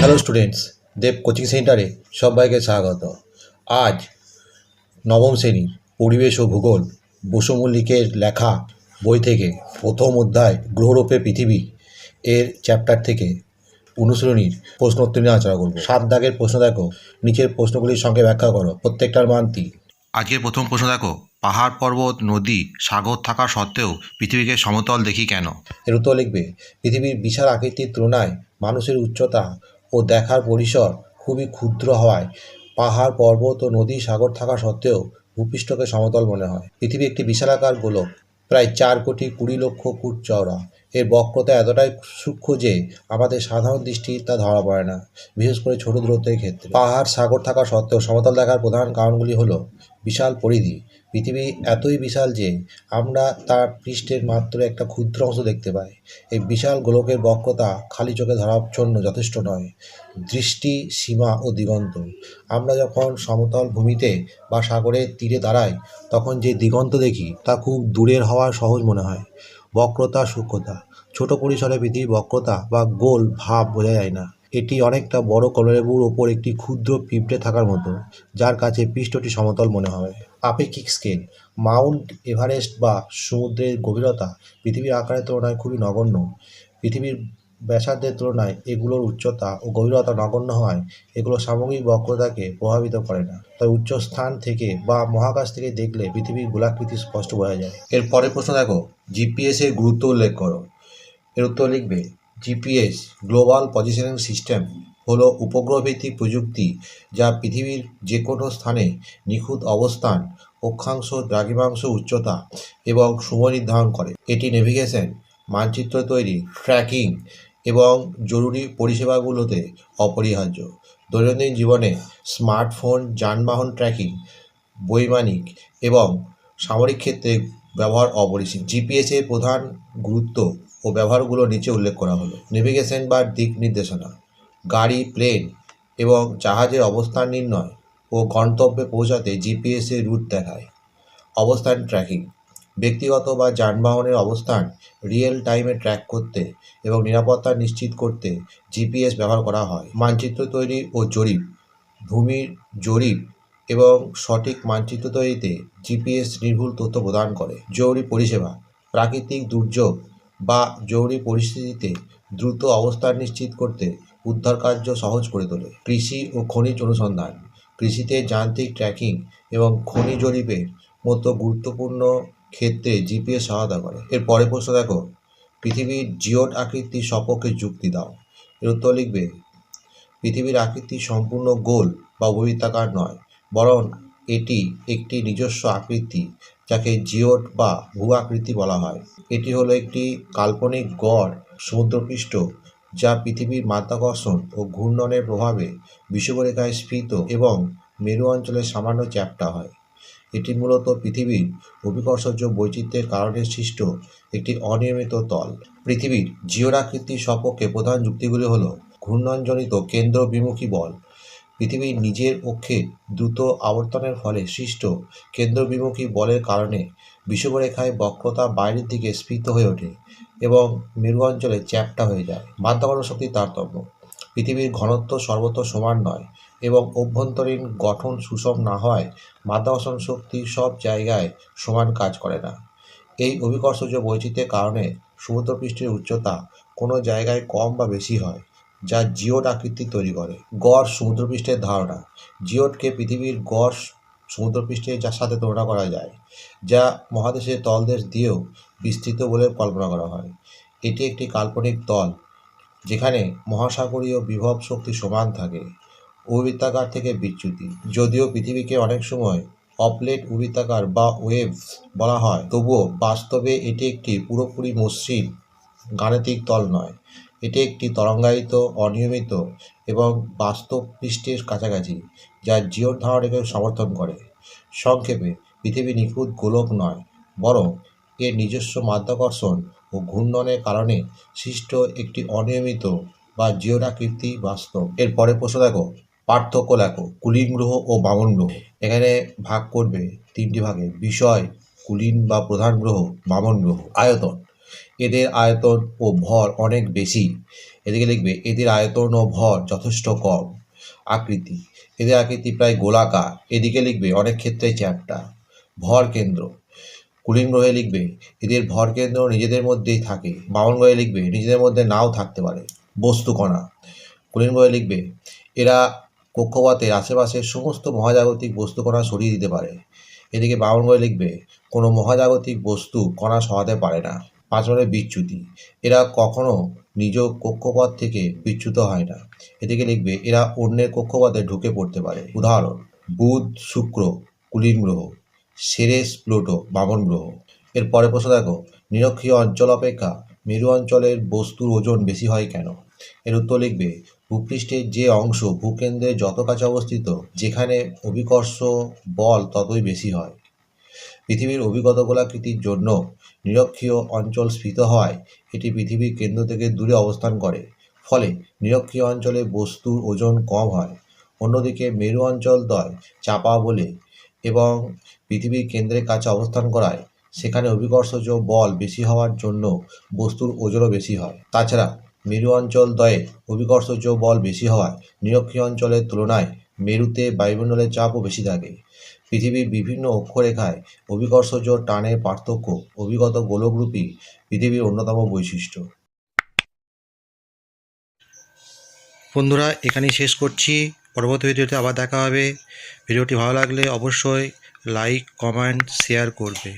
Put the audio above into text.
Hello students দেব coaching সেন্টারে সবাইকে স্বাগত। আজ নবম শ্রেণির পরিবেশ ও ভূগোল বসু মল্লিকের লেখা বই থেকে প্রথম অধ্যায় গ্রহরূপে পৃথিবী এর চ্যাপ্টার থেকে অনুশীলনীর প্রশ্ন উত্তর নিয়ে আলোচনা করব। সাত দাগের প্রশ্ন দেখো নিচের প্রশ্নগুলির সঙ্গে ব্যাখ্যা করো। প্রত্যেকটার মান তিন আজকের প্রথম প্রশ্ন দেখো পাহাড় পর্বত নদী সাগর থাকা সত্ত্বেও পৃথিবীকে সমতল দেখি কেন? এর উত্তর লিখবে পৃথিবীর বিশাল আকৃতির তুলনায় মানুষের উচ্চতা ও দেখার পরিসর খুবই ক্ষুদ্র হওয়ায় পাহাড়, পর্বত ও নদী সাগর থাকা সত্ত্বেও ভূপৃষ্ঠকে সমতল মনে হয়। পৃথিবী একটি বিশালাকার গোলক, প্রায় চার কোটি কুড়ি লক্ষ ফুট চওড়া। এর বক্রতা এতটাই সূক্ষ্ম যে আমাদের সাধারণ দৃষ্টি তা ধরা পড়ে না, বিশেষ করে ছোট দূরত্বের ক্ষেত্রে। পাহাড়, সাগর থাকা সত্ত্বেও সমতল দেখার প্রধান কারণগুলি হলো বিশাল পরিধি। পৃথিবী এতই বিশাল যে আমরা তার পৃষ্ঠের মাত্র একটা ক্ষুদ্র অংশ দেখতে পাই। এই বিশাল গোলকের বক্রতা খালি চোখে ধরার জন্য যথেষ্ট নয়। দৃষ্টি, সীমা ও দিগন্ত। আমরা যখন সমতল ভূমিতে বা সাগরের তীরে দাঁড়াই, তখন যে দিগন্ত দেখি, তা খুব দূরের হওয়া সহজ মনে হয়। বক্রতা, সূক্ষ্মতা। ছোট পরিসরে পৃথিবীর বক্রতা বা গোল ভাব বোঝা যায় না। এটি অনেকটা বড় কলরেবুর ওপর একটি ক্ষুদ্র পিঁপড়ে থাকার মতো, যার কাছে পৃষ্ঠটি সমতল মনে হয়। আপেক্ষিক স্কেল, মাউন্ট এভারেস্ট বা সমুদ্রের গভীরতা পৃথিবীর আকারের তুলনায় খুবই নগণ্য। পৃথিবীর ব্যাসার্ধের তুলনায় এগুলোর উচ্চতা ও গভীরতা নগণ্য হওয়ায় এগুলো সামগ্রিক বক্রতাকে প্রভাবিত করে না। তবে উচ্চ স্থান থেকে বা মহাকাশ থেকে দেখলে পৃথিবীর গোলাকৃতি স্পষ্ট বোঝা যায়। এর পরের প্রশ্ন দেখো, জিপিএস এর গুরুত্ব উল্লেখ করো। এর উত্তর লিখবে জিপিএস গ্লোবাল পজিশনিং সিস্টেম হলো উপগ্রহ ভিত্তিক প্রযুক্তি যা পৃথিবীর যে কোনো স্থানে নিখুঁত অবস্থান, অক্ষাংশ, দ্রাঘিমাংশ উচ্চতা এবং সময় নির্ধারণ করে। এটি নেভিগেশন মানচিত্র তৈরি ট্র্যাকিং এবং জরুরি পরিষেবাগুলোতে অপরিহার্য। দৈনন্দিন জীবনে স্মার্টফোন যানবাহন ট্র্যাকিং বৈমানিক এবং সামরিক ক্ষেত্রে ব্যবহার অপরিসীম। জিপিএসের প্রধান গুরুত্ব ও ব্যবহারগুলো নিচে উল্লেখ করা হলো। নেভিগেশন বা দিক নির্দেশনা, গাড়ি প্লেন এবং জাহাজের অবস্থান নির্ণয় ও গন্তব্যে পৌঁছাতে জিপিএস এর রুট দেখায়। অবস্থান ট্র্যাকিং ব্যক্তিগত বা যানবাহনের অবস্থান রিয়েল টাইমে ট্র্যাক করতে এবং নিরাপত্তা নিশ্চিত করতে জিপিএস ব্যবহার করা হয়। মানচিত্র তৈরি ও জরিপ, ভূমির জরিপ এবং সঠিক মানচিত্র তৈরিতে জিপিএস নির্ভুল তথ্য প্রদান করে। জরুরি পরিষেবা, প্রাকৃতিক দুর্যোগ বা জরুরি পরিস্থিতিতে দ্রুত অবস্থান নিশ্চিত করতে উদ্ধার কার্য সহজ করে তোলে। কৃষি ও খনিজ অনুসন্ধান। কৃষিতে যান্ত্রিক ট্র্যাকিং এবং খনি জরিপের মতো গুরুত্বপূর্ণ ক্ষেত্রে জিপিএস সহায়তা করে। এর পরে প্রশ্ন দেখো। পৃথিবীর জিওট আকৃতির সপক্ষে যুক্তি দাও। এর উত্তর লিখবে, পৃথিবীর আকৃতি সম্পূর্ণ গোল বা উপবৃত্তাকার নয়, বরং এটি একটি নিজস্ব আকৃতি, যাকে জিওট বা ভূ আকৃতি বলা হয়। এটি হলো একটি কাল্পনিক গড়, সমুদ্রপৃষ্ঠ, যা পৃথিবীর মাধ্যাকর্ষণ ও ঘূর্ণনের প্রভাবে বিষুবরেখায় স্ফীত এবং মেরু অঞ্চলে সামান্য চ্যাপ্টা হয়। এটি মূলত পৃথিবীর অভিকর্ষজ বৈচিত্র্যের কারণে সৃষ্ট একটি অনিয়মিত তল। পৃথিবীর জিওরাকৃতির সপক্ষে প্রধান যুক্তিগুলি হল ঘূর্ণনজনিত কেন্দ্র বিমুখী বল পৃথিবীর নিজের অক্ষে দ্রুত আবর্তনের ফলে সৃষ্ট কেন্দ্রবিমুখী বলের কারণে বিষুবরেখায় বক্রতা বাইরের দিকে স্ফীত হয়ে ওঠে এবং মেরু অঞ্চলে চ্যাপ্টা হয়ে যায়। মাধ্যাকর্ষণ শক্তির তারতম্য। পৃথিবীর ঘনত্ব সর্বত সমান নয় এবং অভ্যন্তরীণ গঠন সুষম না হয় মাধ্যাকর্ষণ শক্তি সব জায়গায় সমান কাজ করে না। এই অভিকর্ষজ বৈচিত্র্যের কারণে সমুদ্রপৃষ্ঠের উচ্চতা কোনো জায়গায় কম বা বেশি হয়। যা জিওট আকৃতি তৈরি করে। গড় সমুদ্রপৃষ্ঠের ধারণা। জিওটকে পৃথিবীর গড় সমুদ্রপৃষ্ঠের যার সাথে তুলনা করা যায়, যা মহাদেশের তলদেশ দিয়েও বিস্তৃত বলে কল্পনা করা হয়। এটি একটি কাল্পনিক তল, যেখানে মহাসাগরীয় বিভব শক্তি সমান থাকে উপবৃত্তাকার থেকে বিচ্যুতি। যদিও পৃথিবীকে অনেক সময় অপলেট উপবৃত্তাকার বা ওয়েভস বলা হয়, তবুও বাস্তবে এটি একটি পুরোপুরি মসৃণ গাণিতিক তল নয়। এটি একটি তরঙ্গায়িত, অনিয়মিত এবং বাস্তব পৃষ্ঠের কাছাকাছি, যা জিওর ধারণাকে সমর্থন করে। সংক্ষেপে, পৃথিবী নিখুঁত গোলক নয়, বরং এর নিজস্ব মাধ্যাকর্ষণ ও ঘূর্ণনের কারণে সৃষ্ট একটি অনিয়মিত বা জিওরাকৃতি বাস্তব। এর পরে প্রশ্ন দেখো, পার্থক্য লেখো কুলিন গ্রহ ও বামন গ্রহ এখানে ভাগ করবে তিনটি ভাগে, বিষয়, কুলিন বা প্রধান গ্রহ বামন গ্রহ আয়তন। এদের আয়তন ও ভর অনেক বেশি। এদিকে লিখবে, এদের আয়তন ও ভর যথেষ্ট কম। আকৃতি, এদের আকৃতি প্রায় গোলাকার। এদিকে লিখবে, অনেক ক্ষেত্রে চ্যাপ্টা ভর কেন্দ্র, কুলিন গ্রহে লিখবে, এদের ভর কেন্দ্র নিজেদের মধ্যেই থাকে। বামন গ্রহে লিখবে, নিজেদের মধ্যে নাও থাকতে পারে। বস্তু কণা, কুলিন গ্রহে লিখবে, এরা কক্ষপথের আশেপাশের সমস্ত মহাজাগতিক বস্তুকণা সরিয়ে দিতে পারে। এদিকে বামন গ্রহে লিখবে, কোনো মহাজাগতিক বস্তু কণা সহাতে পারে না। নম্বরে বিচ্যুতি। এরা কখনো নিজ কক্ষপথ থেকে বিচ্যুত হয় না। এদিকে লিখবে, এরা অন্যের কক্ষপথে ঢুকে পড়তে পারে। উদাহরণ, বুধ, শুক্র, কুলিন গ্রহ, সেরেস, প্লুটো, বামন গ্রহ। এর পরে প্রশ্ন দেখো, নিরক্ষীয় অঞ্চল অপেক্ষা মেরু অঞ্চলের বস্তুর ওজন বেশি হয় কেন? এর উত্তর লিখবে, ভূপৃষ্ঠের যে অংশ ভূকেন্দ্রের যত কাছে অবস্থিত, যেখানে অভিকর্ষ বল ততই বেশি হয়। পৃথিবীর অভিগত গোলাকৃতির জন্য নিরক্ষীয় অঞ্চল স্ফীত হওয়ায় এটি পৃথিবীর কেন্দ্র থেকে দূরে অবস্থান করে। ফলে নিরক্ষীয় অঞ্চলে বস্তুর ওজন কম হয়। অন্যদিকে মেরু অঞ্চল দয় চাপা বলে এবং পৃথিবীর কেন্দ্রের কাছে অবস্থান করায়, সেখানে অভিকর্ষজ বল বেশি হওয়ার জন্য বস্তুর ওজনও বেশি হয়। তাছাড়া মেরু অঞ্চল দয়ে অভিকর্ষজ বল বেশি হওয়ায় নিরক্ষীয় অঞ্চলের তুলনায় মেরুতে বায়ুমণ্ডলের চাপও বেশি থাকে। পৃথিবীর বিভিন্ন অক্ষরেখায় অভিকর্ষজ টানের পার্থক্য অভিগত গোলকরূপী পৃথিবীর অন্যতম বৈশিষ্ট্য। বন্ধুরা, এখানেই শেষ করছি। পরবর্তী ভিডিওতে আবার দেখা হবে। ভিডিওটি ভালো লাগলে অবশ্যই লাইক, কমেন্ট, শেয়ার করবে।